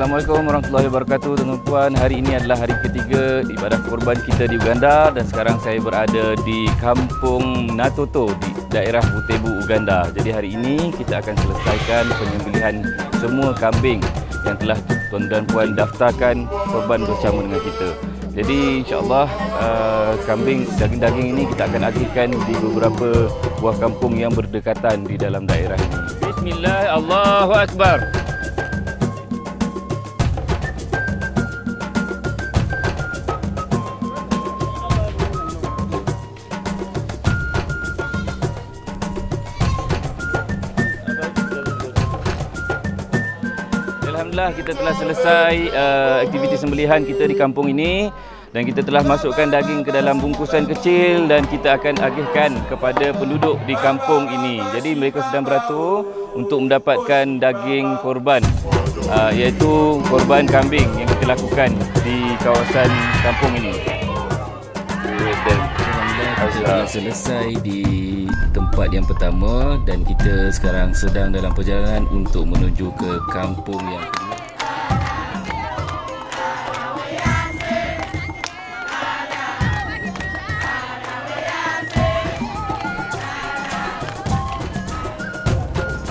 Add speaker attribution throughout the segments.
Speaker 1: Assalamualaikum warahmatullahi wabarakatuh Tuan puan Hari ini adalah hari ketiga ibadah korban kita di Uganda Dan sekarang saya berada di kampung Natoto di daerah Butebu, Uganda Jadi hari ini kita akan selesaikan penyembelihan semua kambing Yang telah tuan dan puan daftarkan korban bersama dengan kita jadi insyaAllah uh, kambing daging-daging ini kita akan agihkan di beberapa buah kampung yang berdekatan di dalam daerah ini. Bismillah, Allahu Akbar. Alhamdulillah kita telah selesai uh, aktiviti sembelihan kita di kampung ini dan kita telah masukkan daging ke dalam bungkusan kecil dan kita akan agihkan kepada penduduk di kampung ini. Jadi mereka sedang beratur untuk mendapatkan daging korban uh, iaitu korban kambing yang kita lakukan di kawasan kampung ini.
Speaker 2: Kita telah selesai di tempat yang pertama dan kita sekarang sedang dalam perjalanan untuk menuju ke kampung yang kedua.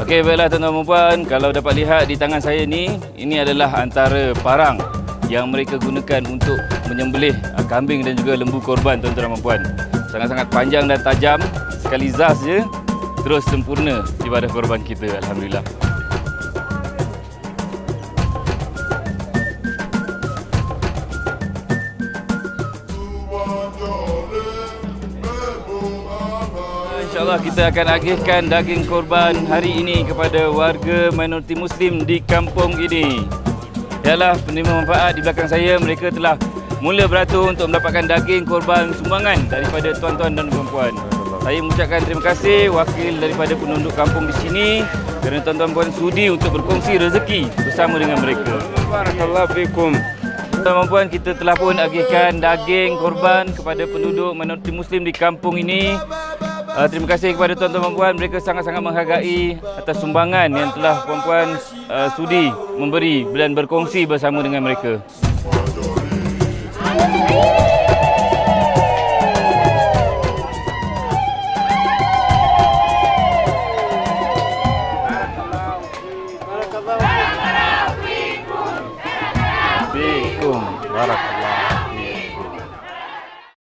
Speaker 1: Okey, baiklah tuan-tuan dan puan, kalau dapat lihat di tangan saya ni, ini adalah antara parang yang mereka gunakan untuk menyembelih ah, kambing dan juga lembu korban tuan-tuan dan puan. Sangat-sangat panjang dan tajam, sekali zas je terus sempurna ibadah korban kita alhamdulillah. InsyaAllah kita akan agihkan daging korban hari ini kepada warga minoriti Muslim di kampung ini. Ialah penerima manfaat di belakang saya, mereka telah mula beratur untuk mendapatkan daging korban sumbangan daripada tuan-tuan dan puan-puan. Saya mengucapkan terima kasih wakil daripada penduduk kampung di sini kerana tuan-tuan puan sudi untuk berkongsi rezeki bersama dengan mereka. Barakallahu fikum. Tuan-tuan puan kita telah pun agihkan daging korban kepada penduduk minoriti Muslim di kampung ini. Uh, terima kasih kepada tuan-tuan puan mereka sangat-sangat menghargai atas sumbangan yang telah puan-puan uh, sudi memberi dan berkongsi bersama dengan mereka.
Speaker 3: Guadalajara.